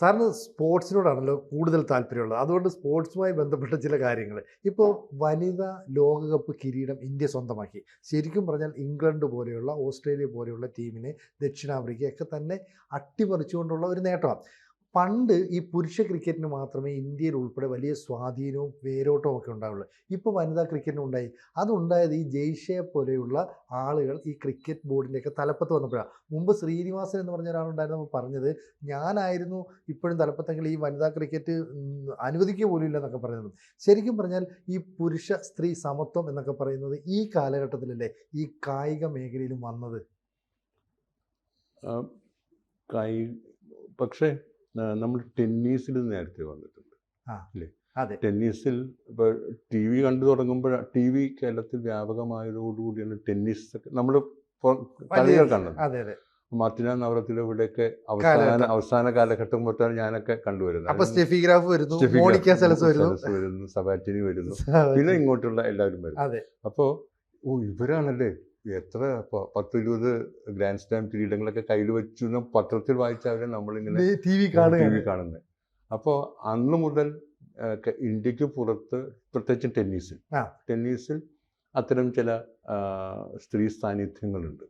സാറിന് സ്പോർട്സിനോടാണല്ലോ കൂടുതൽ താല്പര്യമുള്ളത്. അതുകൊണ്ട് സ്പോർട്സുമായി ബന്ധപ്പെട്ട ചില കാര്യങ്ങൾ ഇപ്പോൾ വനിതാ ലോകകപ്പ് കിരീടം ഇന്ത്യ സ്വന്തമാക്കി. ശരിക്കും പറഞ്ഞാൽ ഇംഗ്ലണ്ട് പോലെയുള്ള ഓസ്ട്രേലിയ പോലെയുള്ള ടീമിനെ ദക്ഷിണാഫ്രിക്കയൊക്കെ തന്നെ അട്ടിമറിച്ചുകൊണ്ടുള്ള ഒരു നേട്ടമാണ്. പണ്ട് ഈ പുരുഷ ക്രിക്കറ്റിന് മാത്രമേ ഇന്ത്യയിൽ ഉൾപ്പെടെ വലിയ സ്വാധീനവും വേരോട്ടവും ഒക്കെ ഉണ്ടാവുള്ളൂ. ഇപ്പോൾ വനിതാ ക്രിക്കറ്റിന് ഉണ്ടായി. അതുണ്ടായത് ഈ ജയ്ഷയെ പോലെയുള്ള ആളുകൾ ഈ ക്രിക്കറ്റ് ബോർഡിന്റെയൊക്കെ തലപ്പത്ത് വന്നപ്പോഴാണ് മുമ്പ് ശ്രീനിവാസൻ എന്ന് പറഞ്ഞ ഒരാളുണ്ടായിരുന്നു പറഞ്ഞത് ഞാനായിരുന്നു ഇപ്പോഴും തലപ്പത്തെങ്കിൽ ഈ വനിതാ ക്രിക്കറ്റ് അനുവദിക്കുക പോലും ഇല്ല എന്നൊക്കെ പറയുന്നത്. ശരിക്കും പറഞ്ഞാൽ ഈ പുരുഷ സ്ത്രീ സമത്വം എന്നൊക്കെ പറയുന്നത് ഈ കാലഘട്ടത്തിലല്ലേ ഈ കായിക മേഖലയിലും വന്നത്? പക്ഷേ നമ്മൾ ടെന്നീസിൽ നേരത്തെ വന്നിട്ടുണ്ട് അല്ലേ അതെ. ടെന്നീസിൽ ഇപ്പോൾ ടി വി കണ്ടു തുടങ്ങുമ്പോൾ ടി വി കേരളത്തിൽ വ്യാപകമായതോടുകൂടിയാണ് ടെന്നീസ് നമ്മൾ കളികൾ കണ്ടത്. മാർട്ടിന നവറത്തിൽ ഇവിടെയൊക്കെ അവസാന. അവസാന കാലഘട്ടം തൊട്ടാണ് ഞാനൊക്കെ കണ്ടുവരുന്നത്. അപ്പൊ സ്റ്റെഫിഗ്രാഫ് വരുന്നു വരുന്നു. സബാറ്റിനി വരുന്നു. പിന്നെ ഇങ്ങോട്ടുള്ള എല്ലാവരും വരും. അപ്പോൾ ഓ ഇവരാണല്ലേ എത്ര പത്ത് ഇരുപത് ഗ്രാൻഡ് സ്റ്റാം കിരീടങ്ങളൊക്കെ കയ്യിൽ വെച്ചു എന്ന് പത്രത്തിൽ വായിച്ചവരെ നമ്മൾ നമ്മളിങ്ങനെ ടി വി കാണുന്നത് അപ്പോൾ അന്ന് മുതൽ ഇന്ത്യയ്ക്ക് പുറത്ത് പ്രത്യേകിച്ച് ടെന്നീസിൽ. ടെന്നീസിൽ അത്തരം ചില സ്ത്രീ സാന്നിധ്യങ്ങളുണ്ട്.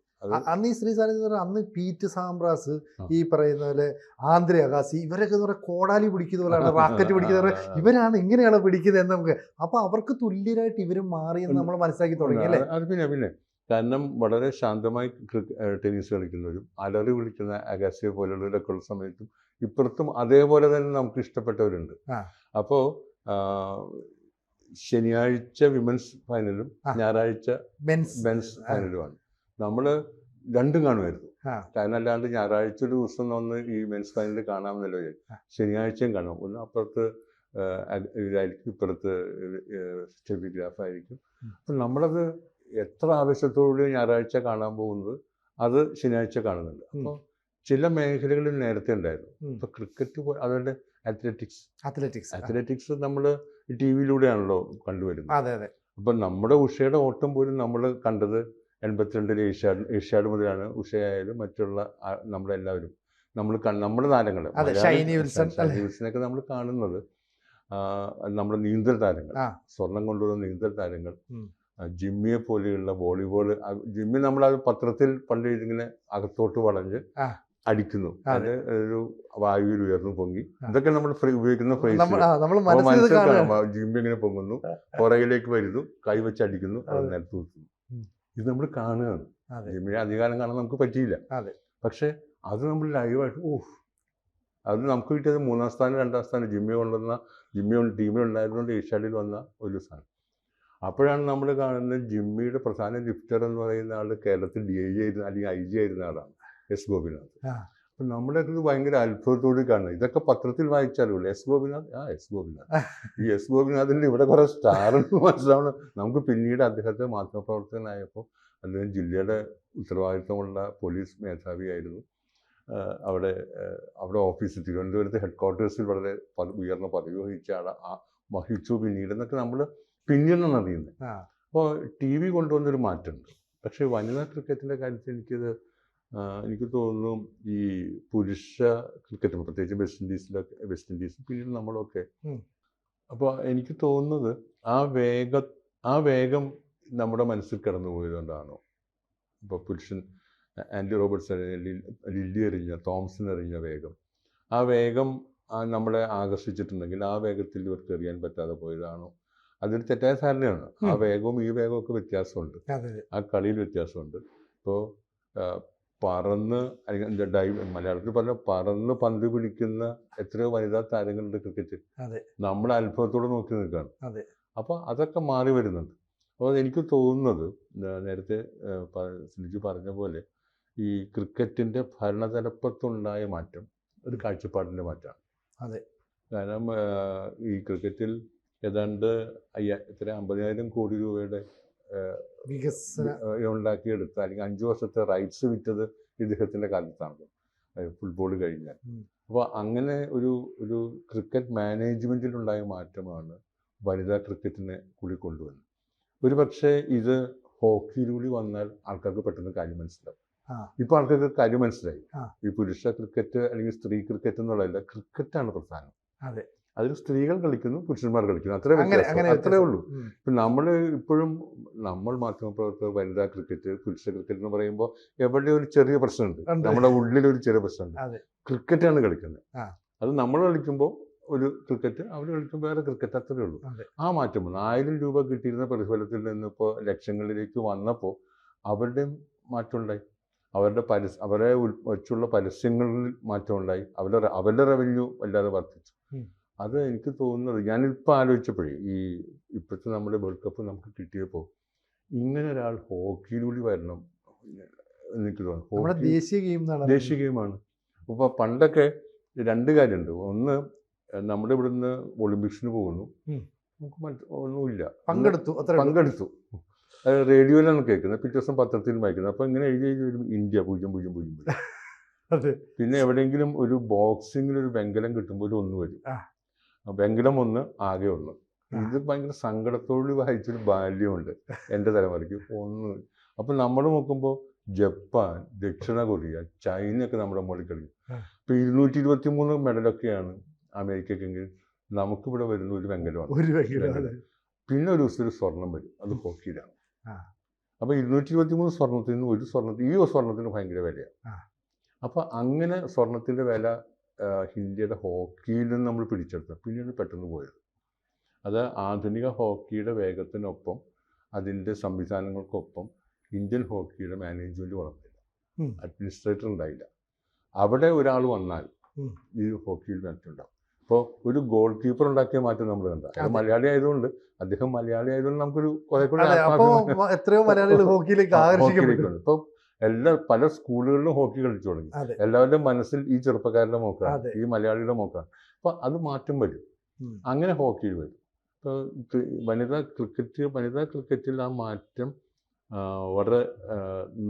അന്ന് ഈ സ്ത്രീ സാന്നിധ്യം അന്ന് പീറ്റ് സാംബ്രാസ് ഈ പറയുന്ന പോലെ ആന്ധ്ര അഗാസി ഇവരൊക്കെ എന്ന് പറയുക കോടാലി പിടിക്കുന്ന പോലെയാണ് റാക്കറ്റ് പിടിക്കുന്ന ഇവരാണ് ഇങ്ങനെയാണ് പിടിക്കുന്നത് എന്ന് നമുക്ക്. അപ്പൊ അവർക്ക് തുല്യരായിട്ട് ഇവരും മാറിയെന്ന് നമ്മൾ മനസ്സിലാക്കി തുടങ്ങി അല്ലേ? അത് പിന്നെ പിന്നെ കാരണം വളരെ ശാന്തമായി ടെന്നീസ് കളിക്കുന്നവരും അലറി വിളിക്കുന്ന അഗാസിയെ പോലുള്ളവരൊക്കെ ഉള്ള സമയത്തും ഇപ്പുറത്തും അതേപോലെ തന്നെ നമുക്ക് ഇഷ്ടപ്പെട്ടവരുണ്ട്. അപ്പോ അപ്പോൾ ശനിയാഴ്ച വിമൻസ് ഫൈനലും ഞായറാഴ്ച മെൻസ് ഫൈനലുമാണ്. നമ്മൾ രണ്ടും കാണുമായിരുന്നു. കാരണം അല്ലാണ്ട് ഞായറാഴ്ച ഒരു ദിവസം ഒന്ന് ഈ മെൻസ് ഫൈനൽ കാണാമെന്നല്ലോ ശനിയാഴ്ചയും കാണാം. ഒന്ന് അപ്പുറത്ത് ഇതായിരിക്കും ഇപ്പുറത്ത് ആയിരിക്കും. അപ്പം നമ്മളത് എത്ര ആവശ്യത്തോടുകൂടി ഞായറാഴ്ച കാണാൻ പോകുന്നത് അത് ശനിയാഴ്ച കാണുന്നുണ്ട്. അപ്പോൾ ചില മേഖലകളിൽ നേരത്തെ ഉണ്ടായിരുന്നു. ഇപ്പോൾ ക്രിക്കറ്റ് അതുകൊണ്ട് അത്ലറ്റിക്സ്. അത്ലറ്റിക്സ്. അത്ലറ്റിക്സ് നമ്മൾ ടി വിയിലൂടെയാണല്ലോ കണ്ടുവരുന്നത്. അതെ അതെ. അപ്പം നമ്മുടെ ഉഷയുടെ ഓട്ടം പോലും നമ്മൾ കണ്ടത് എൺപത്തിരണ്ടിൽ ഏഷ്യാഡ് ഏഷ്യാഡ് മുതലാണ് ഉഷയായാലും മറ്റുള്ള നമ്മുടെ നമ്മളെല്ലാവരും നമ്മൾ നമ്മുടെ താരങ്ങൾ ഷൈനി? വിൽസനൊക്കെ നമ്മൾ കാണുന്നത് നമ്മുടെ നീന്തൽ താരങ്ങൾ. സ്വർണം കൊണ്ടുവരുന്ന നീന്തൽ താരങ്ങൾ. ജിമ്മിയെ പോലെയുള്ള വോളിബോൾ ജിമ്മി നമ്മൾ അത് പത്രത്തിൽ പണ്ട് ഇതിങ്ങനെ അകത്തോട്ട് വളഞ്ഞ് അടിക്കുന്നു. അത്. ഒരു വായുവിൽ ഉയർന്നു പൊങ്ങി. ഇതൊക്കെ നമ്മൾ ഉപയോഗിക്കുന്ന ഫ്രേസ്. ജിമ്മി ഇങ്ങനെ പൊങ്ങുന്നു പുറകിലേക്ക് വരുന്നു കൈ വെച്ച് അടിക്കുന്നു അത്. നിലത്ത് വെക്കുന്നു ഇത് നമ്മൾ കാണുകയാണ്. ജിമ്മിനെ അധികാരം കാണാൻ നമുക്ക് പറ്റിയില്ല. പക്ഷെ അത് നമ്മൾ ലൈവായിട്ട് ഓഹ് അത് നമുക്ക് കിട്ടിയത് മൂന്നാം സ്ഥാനം രണ്ടാം സ്ഥാനം ജിമ്മി കൊണ്ടുവന്ന ജിമ്മി ടീമിലുണ്ടായിരുന്നുകൊണ്ട് ഏഷ്യാഡിൽ വന്ന ഒരു സ്ഥാനം. അപ്പോഴാണ് നമ്മൾ കാണുന്നത് ജിമ്മിയുടെ പ്രധാന ലിഫ്റ്റർ എന്ന് പറയുന്ന ആൾ കേരളത്തിൽ ഡി ഐ ജി ആയിരുന്ന അല്ലെങ്കിൽ ഐ ജി ആയിരുന്ന ആളാണ് എസ് ഗോപിനാഥ്. അപ്പം നമ്മുടെ ഇത് ഭയങ്കര അത്ഭുതത്തോട് കാണുന്നത്. ഇതൊക്കെ പത്രത്തിൽ വായിച്ചാലുള്ളൂ എസ് ഗോപിനാഥ്? ആ എസ് ഗോപിനാഥ്. ഈ എസ് ഗോപിനാഥിന്റെ ഇവിടെ കുറേ സ്റ്റാർ എന്ന് മനസ്സിലാവണം നമുക്ക് പിന്നീട് അദ്ദേഹത്തെ മാധ്യമപ്രവർത്തകനായപ്പോൾ അദ്ദേഹം ജില്ലയുടെ ഉത്തരവാദിത്തമുള്ള പോലീസ് മേധാവിയായിരുന്നു. അവിടെ അവിടെ ഓഫീസ് തിരുവനന്തപുരത്ത് ഹെഡ് ക്വാർട്ടേഴ്സിൽ വളരെ ഉയർന്ന പദവി വഹിച്ച ആളാണ് ആ വഹിച്ചു പിന്നീട് എന്നൊക്കെ നമ്മൾ പിന്നീടാണ് അറിയുന്നത്. അപ്പോൾ ടി വി കൊണ്ടുവന്നൊരു മാറ്റമുണ്ട്. പക്ഷേ വനിതാ ക്രിക്കറ്റിന്റെ കാര്യത്തിൽ എനിക്കിത് എനിക്ക് തോന്നുന്നു ഈ പുരുഷ ക്രിക്കറ്റ് പ്രത്യേകിച്ച് വെസ്റ്റ് ഇൻഡീസിലൊക്കെ വെസ്റ്റ് ഇൻഡീസ് പിന്നീട് നമ്മളൊക്കെ. അപ്പോൾ എനിക്ക് തോന്നുന്നത് ആ വേഗ ആ വേഗം നമ്മുടെ മനസ്സിൽ കടന്നു പോയതുകൊണ്ടാണോ? ഇപ്പോൾ പുരുഷൻ ആൻഡി ലിൽ- ലില്ലി എറിഞ്ഞ തോംസൺ എറിഞ്ഞ വേഗം. ആ വേഗം നമ്മളെ ആകർഷിച്ചിട്ടുണ്ടെങ്കിൽ ആ വേഗത്തിൽ ഇവർക്ക് എറിയാൻ പറ്റാതെ പോയതാണോ? അതൊരു തെറ്റായ ധാരണയാണ് ആ വേഗവും ഈ വേഗവും ഒക്കെ വ്യത്യാസമുണ്ട്. ആ കളിയിൽ വ്യത്യാസമുണ്ട്. ഇപ്പോൾ പറന്ന് അല്ലെങ്കിൽ ഡൈവ് മലയാളത്തിൽ പറഞ്ഞ പറന്ന് പന്ത് പിടിക്കുന്ന എത്രയോ വനിതാ താരങ്ങളുണ്ട് ക്രിക്കറ്റ്. നമ്മൾ അത്ഭുതത്തോടെ നോക്കി നിൽക്കുകയാണ്. അതെ. അപ്പോൾ അതൊക്കെ മാറി വരുന്നുണ്ട്. അപ്പോൾ എനിക്ക് തോന്നുന്നത് നേരത്തെ സുനിജി പറഞ്ഞ പോലെ ഈ ക്രിക്കറ്റിന്റെ ഭരണതലപ്പത്തുണ്ടായ മാറ്റം ഒരു കാഴ്ചപ്പാടിന്റെ മാറ്റമാണ്. അതെ. കാരണം ഈ ക്രിക്കറ്റിൽ ഏതാണ്ട് അയ്യ ഇത്ര അമ്പതിനായിരം കോടി രൂപയുടെ വികസന ഉണ്ടാക്കിയെടുത്ത അല്ലെങ്കിൽ അഞ്ച് വർഷത്തെ റൈറ്റ്സ് വിറ്റത് ഇദ്ദേഹത്തിന്റെ കാലത്താണ് ഫുട്ബോൾ കഴിഞ്ഞാൽ. അപ്പൊ അപ്പോൾ അങ്ങനെ ഒരു ഒരു ക്രിക്കറ്റ് മാനേജ്മെന്റിലുണ്ടായ മാറ്റമാണ് വനിതാ ക്രിക്കറ്റിനെ കൂടി കൊണ്ടുവന്നത് ഒരു പക്ഷേ ഇത് ഹോക്കിയിലൂടെ വന്നാൽ ആൾക്കാർക്ക് പെട്ടെന്ന് കാര്യം മനസ്സിലാവും. ഇപ്പൊ ആൾക്കാർക്ക് കാര്യം മനസ്സിലായി. ഈ പുരുഷ ക്രിക്കറ്റ് അല്ലെങ്കിൽ സ്ത്രീ ക്രിക്കറ്റ് എന്നുള്ളതല്ല ക്രിക്കറ്റാണ് പ്രധാനം. അതെ. അതിൽ സ്ത്രീകൾ കളിക്കുന്നു പുരുഷന്മാർ കളിക്കുന്നു. അത്രേ അങ്ങനെ അത്രേ ഉള്ളൂ. ഇപ്പൊ നമ്മൾ ഇപ്പോഴും നമ്മൾ മാധ്യമപ്രവർത്തകർ വനിതാ ക്രിക്കറ്റ് പുരുഷ ക്രിക്കറ്റ് എന്ന് പറയുമ്പോൾ എവിടെ ഒരു ചെറിയ പ്രശ്നമുണ്ട്. നമ്മുടെ ഉള്ളിൽ ഒരു ചെറിയ പ്രശ്നമുണ്ട്. ക്രിക്കറ്റ് ക്രിക്കറ്റാണ് കളിക്കുന്നത്. അത് നമ്മൾ കളിക്കുമ്പോൾ ഒരു ക്രിക്കറ്റ് അവർ കളിക്കുമ്പോൾ വേറെ ക്രിക്കറ്റ് അത്രേ ഉള്ളൂ. ആ മാറ്റം വന്നു. ആയിരം രൂപ കിട്ടിയിരുന്ന പ്രതിഫലത്തിൽ നിന്ന് ഇപ്പോൾ ലക്ഷങ്ങളിലേക്ക് വന്നപ്പോൾ അവരുടെയും മാറ്റം ഉണ്ടായി. അവരുടെ പരസ്യ അവരെ വെച്ചുള്ള പരസ്യങ്ങളിൽ മാറ്റം ഉണ്ടായി. അവരുടെ അവരുടെ റവന്യൂ വല്ലാതെ വർദ്ധിച്ചു. അത് എനിക്ക് തോന്നുന്നത് ഞാനിപ്പോൾ ആലോചിച്ചപ്പോഴേ ഈ ഇപ്പോഴത്തെ നമ്മുടെ വേൾഡ് കപ്പ് നമുക്ക് കിട്ടിയപ്പോൾ ഇങ്ങനെ ഒരാൾ ഹോക്കിയിലൂടെ വരണം എനിക്ക് തോന്നുന്നു. ദേശീയ ഗെയിം ദേശീയ ഗെയിമാണ് അപ്പോൾ പണ്ടൊക്കെ രണ്ട് കാര്യമുണ്ട്. ഒന്ന് നമ്മുടെ ഇവിടുന്ന് ഒളിമ്പിക്സിന് പോകുന്നു. നമുക്ക് മറ്റ് ഒന്നുമില്ല. പങ്കെടുത്തു അത്ര പങ്കെടുത്തു. അത് റേഡിയോയിലാണ് കേൾക്കുന്നത്. പിറ്റേ ദിവസം പത്രത്തിൽ വായിക്കുന്നത്. അപ്പോൾ ഇങ്ങനെ എഴുതി എഴുതി വരും ഇന്ത്യ പൂജ്യം പൂജ്യം പൂജ്യം പൂജ്യം. അതെ. പിന്നെ എവിടെയെങ്കിലും ഒരു ബോക്സിങ്ങിൽ ഒരു വെങ്കലം കിട്ടുമ്പോൾ ഒരു ഒന്ന് വരും. എങ്കിലും ഒന്ന് ആകെ ഒന്ന് ഇത് ഭയങ്കര സങ്കടത്തോട് വായിച്ചൊരു ബാല്യമുണ്ട് എന്റെ തലമുറയ്ക്ക്. ഒന്ന് അപ്പം നമ്മൾ നോക്കുമ്പോൾ ജപ്പാൻ ദക്ഷിണ കൊറിയ ചൈനയൊക്കെ നമ്മുടെ മുകളിൽ കളിക്കും. ഇപ്പം ഇരുന്നൂറ്റി ഇരുപത്തി മൂന്ന് മെഡലൊക്കെയാണ് അമേരിക്കക്കെങ്കിൽ നമുക്കിവിടെ വരുന്ന ഒരു വെങ്കലമാണ്. ഒരു വെങ്കലമാണ്. പിന്നെ ഒരു ദിവസം ഒരു സ്വർണം വരും. അത് ഹോക്കിയിലാണ്. അപ്പോൾ ഇരുന്നൂറ്റി ഇരുപത്തി മൂന്ന് സ്വർണത്തിൽ നിന്ന് ഒരു സ്വർണത്തിന് ഈ സ്വർണത്തിന് ഭയങ്കര വിലയാണ്. അപ്പോൾ അങ്ങനെ സ്വർണത്തിന്റെ വില ഇന്ത്യയുടെ ഹോക്കിയിൽ നിന്ന് നമ്മൾ പിടിച്ചെടുത്തു പിന്നീട് പെട്ടെന്ന് പോയത്. അത് ആധുനിക ഹോക്കിയുടെ വേഗത്തിനൊപ്പം അതിന്റെ സംവിധാനങ്ങൾക്കൊപ്പം ഇന്ത്യൻ ഹോക്കിയുടെ മാനേജ്മെന്റ് വളർന്നില്ല. അഡ്മിനിസ്ട്രേറ്റർ ഉണ്ടായില്ല. അവിടെ ഒരാൾ വന്നാൽ ഈ ഹോക്കിയിൽ മാറ്റുണ്ടാവും ഇപ്പോൾ ഒരു ഗോൾ കീപ്പർ ഉണ്ടാക്കിയ മാറ്റം നമ്മൾ കണ്ട. മലയാളി ആയതുകൊണ്ട് അദ്ദേഹം മലയാളി ആയതുകൊണ്ട് നമുക്കൊരു കുറെ കൂടെ എത്രയോ മലയാളികൾ ഹോക്കിയിലേക്ക് ആകർഷിക്കപ്പെട്ടു. ഹോക്കിയിലേക്ക് ഇപ്പൊ എല്ലാ പല സ്കൂളുകളിലും ഹോക്കി കളിച്ചു തുടങ്ങി. എല്ലാവരുടെ മനസ്സിൽ ഈ ചെറുപ്പക്കാരുടെ മോക്കാണ് ഈ മലയാളിയുടെ മോക്കാണ്. അപ്പൊ അത് മാറ്റം വരും. അങ്ങനെ ഹോക്കിയിൽ വരും. ഇപ്പോൾ വനിതാ ക്രിക്കറ്റ് വനിതാ ക്രിക്കറ്റിൽ ആ മാറ്റം വളരെ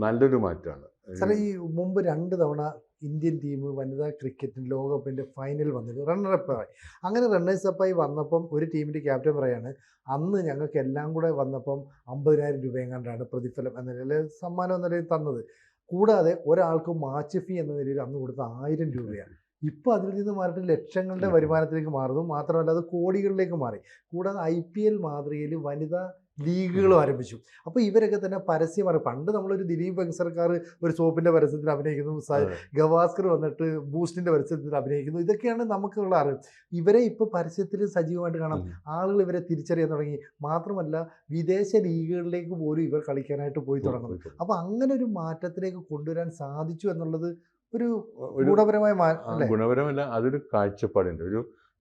നല്ലൊരു മാറ്റമാണ്. സാറേ ഈ മുമ്പ് രണ്ട് തവണ ഇന്ത്യൻ ടീം വനിതാ ക്രിക്കറ്റിന് ലോകകപ്പിന്റെ ഫൈനൽ വന്നിട്ട് റണ്ണറപ്പായി അങ്ങനെ റണ്ണേഴ്സ് അപ്പായി വന്നപ്പം ഒരു ടീമിന്റെ ക്യാപ്റ്റൻ പറയാണ് അന്ന് ഞങ്ങൾക്ക് എല്ലാം കൂടെ വന്നപ്പം അമ്പതിനായിരം രൂപ എങ്ങാണ്ടാണ് പ്രതിഫലം എന്ന നിലയിൽ സമ്മാനം എന്ന നിലയിൽ തന്നത്. കൂടാതെ ഒരാൾക്ക് മാച്ച് ഫീ എന്ന നിലയിൽ അന്ന് കൊടുത്ത ആയിരം രൂപയാണ്. ഇപ്പോൾ അതിൽ നിന്ന് മാറിയിട്ട് ലക്ഷങ്ങളുടെ വരുമാനത്തിലേക്ക് മാറുന്നു. മാത്രമല്ല അത് കോടികളിലേക്ക് മാറി. കൂടാതെ ഐ പി എൽ മാതൃകയിൽ വനിതാ ലീഗുകളും ആരംഭിച്ചു. അപ്പോൾ ഇവരൊക്കെ തന്നെ പരസ്യമാണ്. പണ്ട് നമ്മളൊരു ദിലീപ് സർക്കാർ ഒരു സോപ്പിന്റെ പരസ്യത്തിൽ അഭിനയിക്കുന്നു ഗവാസ്കർ വന്നിട്ട് ബൂസ്റ്റിന്റെ പരസ്യത്തിൽ അഭിനയിക്കുന്നു. ഇതൊക്കെയാണ് നമുക്കുള്ള അറിവ്. ഇവരെ ഇപ്പോൾ പരസ്യത്തിൽ സജീവമായിട്ട് കാണാം. ആളുകൾ ഇവരെ തിരിച്ചറിയാൻ തുടങ്ങി. മാത്രമല്ല വിദേശ ലീഗുകളിലേക്ക് പോലും ഇവർ കളിക്കാനായിട്ട് പോയി തുടങ്ങുന്നു. അപ്പോൾ അങ്ങനെ ഒരു മാറ്റത്തിലേക്ക് കൊണ്ടുവരാൻ സാധിച്ചു എന്നുള്ളത് ഒരു ഗുണപരമായ ഗുണപരമല്ല അതൊരു കാഴ്ചപ്പാടുണ്ട് ഒരു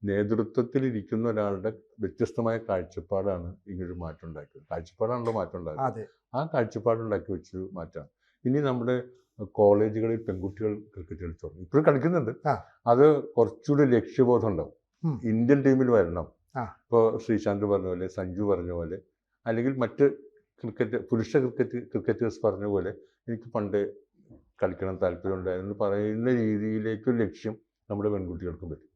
നേതൃത്വത്തിൽ ഇരിക്കുന്ന ഒരാളുടെ വ്യത്യസ്തമായ കാഴ്ചപ്പാടാണ് ഇങ്ങനൊരു മാറ്റം ഉണ്ടാക്കിയത്. കാഴ്ചപ്പാടാണല്ലോ മാറ്റം ഉണ്ടാക്കുന്നത് ആ കാഴ്ചപ്പാടുണ്ടാക്കി വെച്ച് മാറ്റാം ഇനി നമ്മുടെ കോളേജുകളിൽ പെൺകുട്ടികൾ ക്രിക്കറ്റ് കളിച്ചു തുടങ്ങി ഇപ്പോഴും കളിക്കുന്നുണ്ട്. അത് കുറച്ചുകൂടി ലക്ഷ്യബോധം ഉണ്ടാവും. ഇന്ത്യൻ ടീമിൽ വരണം. ഇപ്പോൾ ശ്രീശാന്ത് പറഞ്ഞ പോലെ സഞ്ജു പറഞ്ഞ പോലെ അല്ലെങ്കിൽ മറ്റ് ക്രിക്കറ്റ് പുരുഷ ക്രിക്കറ്റ് ക്രിക്കറ്റേഴ്സ് പറഞ്ഞ പോലെ എനിക്ക് പണ്ട് കളിക്കണം താല്പര്യമുണ്ടായിരുന്നു. പറയുന്ന രീതിയിലേക്ക് ലക്ഷ്യം നമ്മുടെ പെൺകുട്ടികൾക്കും പറ്റും.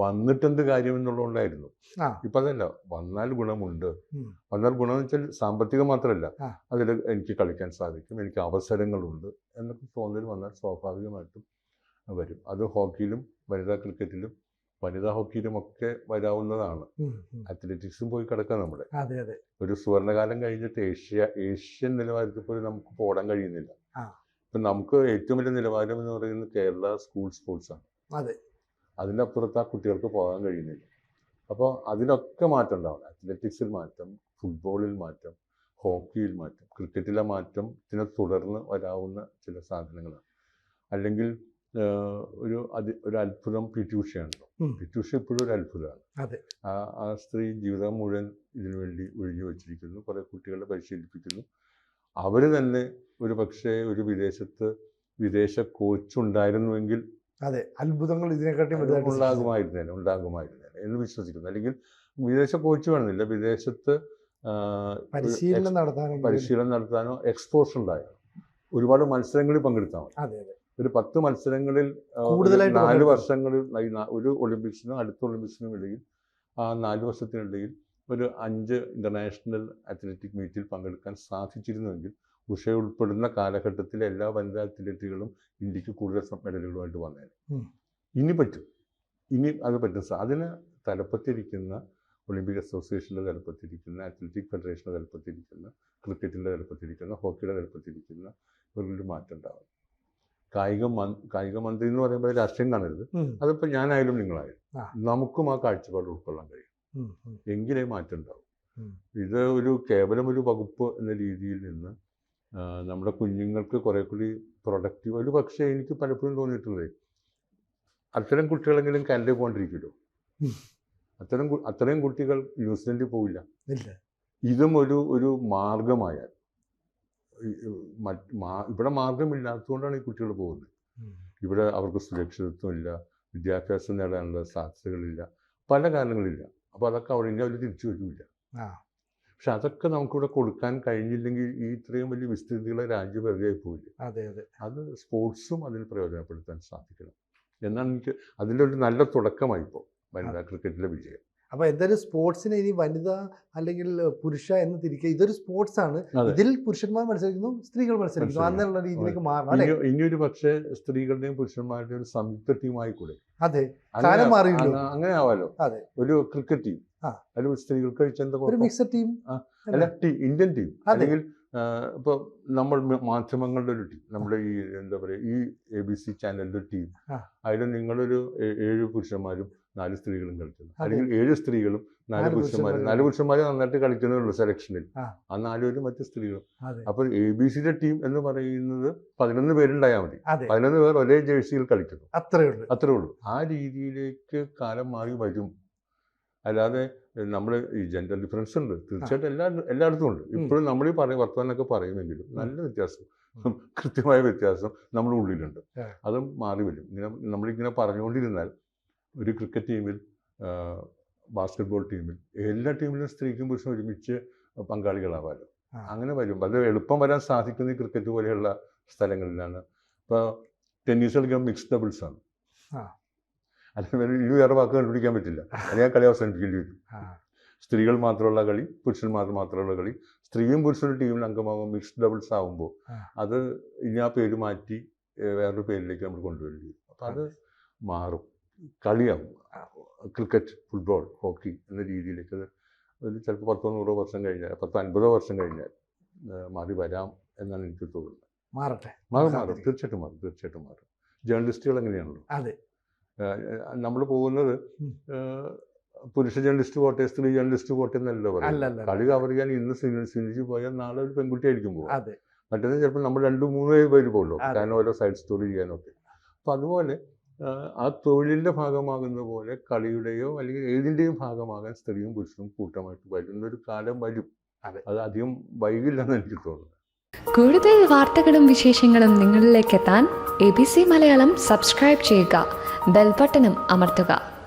വന്നിട്ട് എന്ത് കാര്യം എന്നുള്ളതുകൊണ്ടായിരുന്നു ഇപ്പൊ അതല്ല വന്നാൽ ഗുണമുണ്ട്. വന്നാൽ വന്നാൽ ഗുണമെന്ന് വെച്ചാൽ സാമ്പത്തികം മാത്രമല്ല. അതിൽ എനിക്ക് കളിക്കാൻ സാധിക്കും എനിക്ക് അവസരങ്ങളുണ്ട് എന്നൊക്കെ തോന്നൽ വന്നാൽ സ്വാഭാവികമായിട്ടും വരും. അത് ഹോക്കിയിലും വനിതാ ക്രിക്കറ്റിലും വനിതാ ഹോക്കിയിലും ഒക്കെ വരാവുന്നതാണ്. അത്ലറ്റിക്സും പോയി കിടക്കാം നമ്മുടെ ഒരു സുവർണകാലം കഴിഞ്ഞിട്ട് ഏഷ്യ ഏഷ്യൻ നിലവാരത്തിൽ പോലും നമുക്ക് പോടാൻ ഓടാൻ കഴിയുന്നില്ല. ഇപ്പം നമുക്ക് ഏറ്റവും വലിയ നിലവാരം എന്ന് പറയുന്നത് കേരള സ്കൂൾ സ്പോർട്സാണ് അതെ. അതിനപ്പുറത്ത് ആ കുട്ടികൾക്ക് പോകാൻ കഴിയുന്നില്ല. അപ്പോൾ അതിനൊക്കെ മാറ്റം ഉണ്ടാവണം. അത്ലറ്റിക്സിൽ മാറ്റം ഫുട്ബോളിൽ മാറ്റം ഹോക്കിയിൽ മാറ്റം ക്രിക്കറ്റിലെ മാറ്റം ഇതിനെ തുടർന്ന് വരാവുന്ന ചില സാധനങ്ങളാണ്. അല്ലെങ്കിൽ ഒരു അതി ഒരു അത്ഭുതം പി ടി ഉഷയാണല്ലോ. പി ടി ഉഷ ഇപ്പോഴും ഒരു അത്ഭുതമാണ്. അതെ. ആ ആ സ്ത്രീ ജീവിതം മുഴുവൻ ഇതിനു വേണ്ടി ഒഴിഞ്ഞു വച്ചിരിക്കുന്നു. കുറേ കുട്ടികളെ പരിശീലിപ്പിക്കുന്നു. അവർ തന്നെ ഒരു പക്ഷേ ഒരു വിദേശത്ത് വിദേശ കോച്ച് ഉണ്ടായിരുന്നുവെങ്കിൽ അതെ അത്ഭുതങ്ങൾ സൃഷ്ടിച്ചു. ഉണ്ടാകുമായിരുന്നേനെ ഉണ്ടാകുമായിരുന്നേനെ എന്ന് വിശ്വസിക്കുന്നു. അല്ലെങ്കിൽ വിദേശ കോച്ച് വേണമെന്നില്ല വിദേശത്ത് പരിശീലനം നടത്താനോ പരിശീലനം നടത്താനോ എക്സ്പോഷർ ഉണ്ടായോ ഒരുപാട് മത്സരങ്ങളിൽ പങ്കെടുത്താൽ മതി. ഒരു പത്ത് മത്സരങ്ങളിൽ കൂടുതലായിട്ട് നാല് വർഷങ്ങളിൽ ഒരു ഒളിമ്പിക്സിനും അടുത്ത ഒളിമ്പിക്സിനും ഇടയിൽ ആ നാല് വർഷത്തിനിടയിൽ ഒരു അഞ്ച് ഇന്റർനാഷണൽ അത്ലറ്റിക് മീറ്റിൽ പങ്കെടുക്കാൻ സാധിച്ചിരുന്നുവെങ്കിൽ ഉഷ ഉൾപ്പെടുന്ന കാലഘട്ടത്തിലെ എല്ലാ വനിതാ അത്ലറ്റുകളും ഇന്ത്യയ്ക്ക് കൂടുതൽ മെഡലുകളുമായിട്ട് വന്നേനെ. ഇനി പറ്റും. ഇനി അത് പറ്റും. അതിന് തലപ്പത്തിരിക്കുന്ന ഒളിമ്പിക് അസോസിയേഷന്റെ തലപ്പത്തിരിക്കുന്ന അത്ലറ്റിക് ഫെഡറേഷന്റെ തലപ്പത്തിരിക്കുന്ന ക്രിക്കറ്റിന്റെ തലപ്പത്തിരിക്കുന്ന ഹോക്കിയുടെ തലപ്പത്തിരിക്കുന്ന ഒരു മാറ്റം ഉണ്ടാവും. കായിക കായിക മന്ത്രി എന്ന് പറയുമ്പോൾ രാഷ്ട്രീയം കാണരുത്. അതിപ്പോ അതിപ്പോൾ ഞാനായാലും നിങ്ങളായാലും. നമുക്കും ആ കാഴ്ചപ്പാട് ഉൾക്കൊള്ളാൻ കഴിയും. എങ്കിലേ മാറ്റം ഉണ്ടാവും ഇത് ഒരു കേവലം ഒരു വകുപ്പ് എന്ന രീതിയിൽ നിന്ന് നമ്മുടെ കുഞ്ഞുങ്ങൾക്ക് കുറെ കൂടി പ്രൊഡക്റ്റീവ് ഒരു പക്ഷേ എനിക്ക് പലപ്പോഴും തോന്നിയിട്ടുള്ളത് അത്തരം കുട്ടികളെങ്കിലും കാനഡയിൽ പോകാണ്ടിരിക്കുമല്ലോ. അത്തരം അത്രയും കുട്ടികൾ ന്യൂസിലൻഡിൽ പോവില്ല. ഇതും ഒരു ഒരു മാർഗമായാൽ ഇവിടെ മാർഗമില്ലാത്തതുകൊണ്ടാണ് ഈ കുട്ടികൾ പോകുന്നത്. ഇവിടെ അവർക്ക് സുരക്ഷിതത്വമില്ല വിദ്യാഭ്യാസം നേടാനുള്ള സാധ്യതകളില്ല പല കാരണങ്ങളില്ല. അപ്പോൾ അതൊക്കെ അവിടെ അവർ തിരിച്ചു വരില്ല പക്ഷെ അതൊക്കെ നമുക്കിവിടെ കൊടുക്കാൻ കഴിഞ്ഞില്ലെങ്കിൽ ഈ ഇത്രയും വലിയ വിസ്തൃതികളെ രാജ്യം വെറുതെ പോയില്ല അതെ അതെ. അത് സ്പോർട്സും അതിന് പ്രയോജനപ്പെടുത്താൻ സാധിക്കണം. എന്നാണ് എനിക്ക് അതിന്റെ ഒരു നല്ല തുടക്കമായി ഇപ്പോൾ വനിതാ ക്രിക്കറ്റിലെ വിജയം. അപ്പൊ എന്തായാലും സ്പോർട്സിനെ ഇനി വനിത അല്ലെങ്കിൽ പുരുഷ എന്ന് തിരിക്കുക ഇതൊരു സ്പോർട്സ് ആണ് ഇതിൽ പുരുഷന്മാർ മത്സരിക്കുന്നു സ്ത്രീകൾ മത്സരിക്കുന്നു. അങ്ങനെയുള്ള രീതിയിലേക്ക് മാറണം ഇനിയൊരു പക്ഷേ സ്ത്രീകളുടെയും പുരുഷന്മാരുടെയും ഒരു സംയുക്ത ടീമായിക്കൂടെ അതെ. അങ്ങനെ- കാലം മാറിയല്ലോ. അങ്ങനെ ആവാലോ? അതെ. ഒരു ക്രിക്കറ്റ് ടീം. അല്ലെങ്കിൽ സ്ത്രീകൾക്ക് ഒരു മിക്സഡ് ടീം. അല്ല? Team Indian team. അല്ലെങ്കിൽ ഇപ്പോൾ നമ്മൾ മാധ്യമങ്ങളുടെ ഒരു ടീം. നമ്മുടെ ഈ എന്താ പറയുക ഈ എ ബി സി ചാനലിന്റെ ടീം. ആ. അതിൽ നിങ്ങളൊരു ഏഴ് പുരുഷന്മാരും നാല് സ്ത്രീകളും കളിക്കുന്നു. അല്ലെങ്കിൽ ഏഴ് സ്ത്രീകളും നാല് പുരുഷന്മാരും. നാല് പുരുഷന്മാരെ നന്നായിട്ട് കളിക്കുന്നുള്ളൂ സെലക്ഷനിൽ. ആ. നാലുപേരും മറ്റ് സ്ത്രീകളും. അപ്പൊ അപ്പോൾ എ ബി സിയുടെ ടീം എന്ന് പറയുന്നത് പതിനൊന്ന് പേരുണ്ടായാൽ മതി. പതിനൊന്ന് പേർ ഒരേ ജേഴ്സിയിൽ കളിക്കുന്നു. അത്രേ ഉള്ളൂ. അത്രേ ഉള്ളൂ. ആ രീതിയിലേക്ക് കാലം മാറി വരും. അല്ലാതെ നമ്മൾ ഈ ജെൻഡർ ഡിഫറൻസ് ഉണ്ട്. തീർച്ചയായിട്ടും എല്ലാ എല്ലായിടത്തും ഉണ്ട്. ഇപ്പോഴും നമ്മൾ ഈ പറയും വർത്തമാനൊക്കെ പറയുമെങ്കിലും നല്ല വ്യത്യാസം. കൃത്യമായ വ്യത്യാസം നമ്മുടെ ഉള്ളിലുണ്ട്. അതും മാറി വരും. ഇങ്ങനെ നമ്മളിങ്ങനെ പറഞ്ഞുകൊണ്ടിരുന്നാൽ ഒരു ക്രിക്കറ്റ് ടീമിൽ ബാസ്കറ്റ്ബോൾ ടീമിൽ എല്ലാ ടീമിലും സ്ത്രീക്കും പുരുഷനും ഒരുമിച്ച് പങ്കാളികളാവാലോ. അങ്ങനെ വരും വളരെ എളുപ്പം വരാൻ സാധിക്കുന്ന ക്രിക്കറ്റ് പോലെയുള്ള സ്ഥലങ്ങളിലാണ്. ഇപ്പോൾ ടെന്നീസ് കളിക്കാൻ മിക്സ് ഡബിൾസ് ആണ്. അല്ലെങ്കിൽ ഇനി വേറെ വാക്ക് കണ്ടുപിടിക്കാൻ പറ്റില്ല. അല്ലെങ്കിൽ ആ കളി അവസാനിപ്പിക്കേണ്ടി വരും. സ്ത്രീകൾ മാത്രമുള്ള കളി പുരുഷന്മാർ മാത്രമുള്ള കളി സ്ത്രീയും പുരുഷനും ടീമിൽ അംഗമാകുമ്പോൾ മിക്സ് ഡബിൾസ് ആകുമ്പോൾ. അത് ഇനി ആ പേര് മാറ്റി വേറൊരു പേരിലേക്ക് നമ്മൾ കൊണ്ടുവരേണ്ടി വരും. അപ്പം അത്. മാറും. കളിയാവും. ക്രിക്കറ്റ് ഫുട്ബോൾ ഹോക്കി എന്ന രീതിയിലേക്ക് അത് ഒരു ചിലപ്പോൾ പത്തോ നൂറോ വർഷം കഴിഞ്ഞാൽ പത്തോ അൻപതോ വർഷം കഴിഞ്ഞാൽ മാറി വരാം എന്നാണ് എനിക്ക് തോന്നുന്നത്. മാറട്ടെ. മാറും മാറും. തീർച്ചയായിട്ടും മാറും തീർച്ചയായിട്ടും മാറും. ജേർണലിസ്റ്റുകൾ എങ്ങനെയാണല്ലോ അതെ. നമ്മൾ പോകുന്നത് പുരുഷ ജേർണലിസ്റ്റ് പോട്ടെ സ്ത്രീ ജേർണലിസ്റ്റ് പോട്ടെ എന്നല്ലോ പറയാം പറയുന്നത്. കളി കവർ ചെയ്യാൻ ഇന്ന് സിനിജി പോയാൽ നാളെ ഒരു പെൺകുട്ടിയായിരിക്കും പോകും അതെ. മറ്റേത് ചിലപ്പോൾ നമ്മൾ രണ്ട് മൂന്ന് പേര് പോകുള്ളൂ. കാരണം ഓരോ സൈഡ് സ്റ്റോറി ചെയ്യാനൊക്കെ. അപ്പോൾ അതുപോലെ ആ തൊഴിലിന്റെ ഭാഗമാകുന്ന പോലെ കളിയുടെയോ അല്ലെങ്കിൽ ഏതിന്റെയും ഭാഗമാകാൻ സ്ത്രീയും പുരുഷനും കൂട്ടമായിട്ട് വരുന്നൊരു കാലം വരും. അതെ. അത് അധികം വൈകില്ലെന്ന് എനിക്ക് തോന്നുന്നു. കൂടുതൽ വാർത്തകളും വിശേഷങ്ങളും നിങ്ങളിലേക്ക് എത്താൻ A B C Malayalam subscribe ചെയ്യുക. ബെൽബട്ടനും അമർത്തുക.